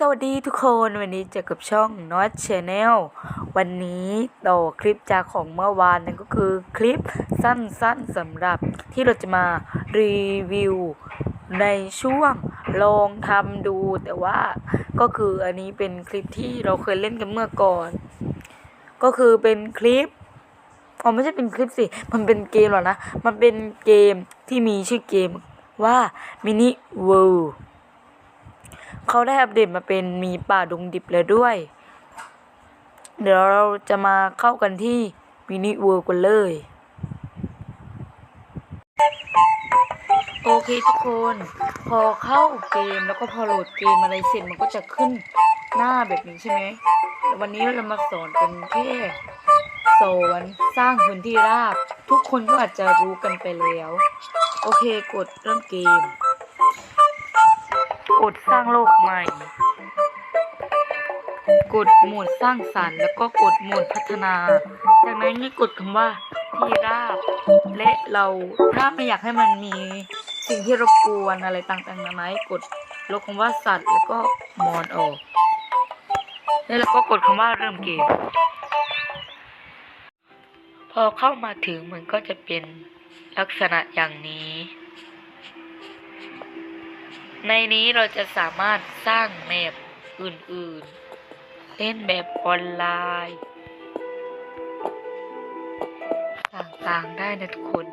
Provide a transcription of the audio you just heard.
สวัสดีทุกคนวันนี้เจอกับช่อง n o t Channel วันนี้ต่อคลิปจากของเมื่อวานนั่นก็คือคลิปสั้นๆสำหรับที่เราจะมารีวิวในช่วงลองทำดูแต่ว่าก็คืออันนี้เป็นคลิปที่เราเคยเล่นกันเมื่อก่อน ก็คือเป็นคลิปอ๋อไม่ใช่เป็นคลิปสิ มันเป็นเกมหรอนะ มันเป็นเกมที่มีชื่อเกมว่า Mini World เขาได้อัปเดตมาเป็นมีป่าดงดิบแล้วด้วย เดี๋ยวเราจะมาเข้ากันที่มินิเวิร์กันเลย โอเคทุกคน พอเข้าเกมแล้วก็พอโหลดเกมอะไรเสร็จมันก็จะขึ้นหน้าแบบนี้ใช่ไหมวันนี้เรามาสอนเป็นแค่สอนสร้างพื้นที่ราบ ทุกคนก็อาจจะรู้กันไปแล้ว โอเคกดเริ่มเกม กดสร้างโลกใหม่ กดโหมดสร้างสรรค์ แล้วก็กดโหมดพัฒนา จากนั้นนี่กดคำว่าที่ราบและเราถ้าไม่อยากให้มันมีสิ่งที่รบกวนอะไรต่างๆนานาให้กดลบคำว่าสัตว์ แล้วก็มอนออกแล้วเราก็กดคำว่าเริ่มเกม พอเข้ามาถึงมันก็จะเป็นลักษณะอย่างนี้ ในนี้เราจะสามารถสร้างแมปอื่นๆ เล่นแบบออนไลน์ ต่างๆได้นะทุกคน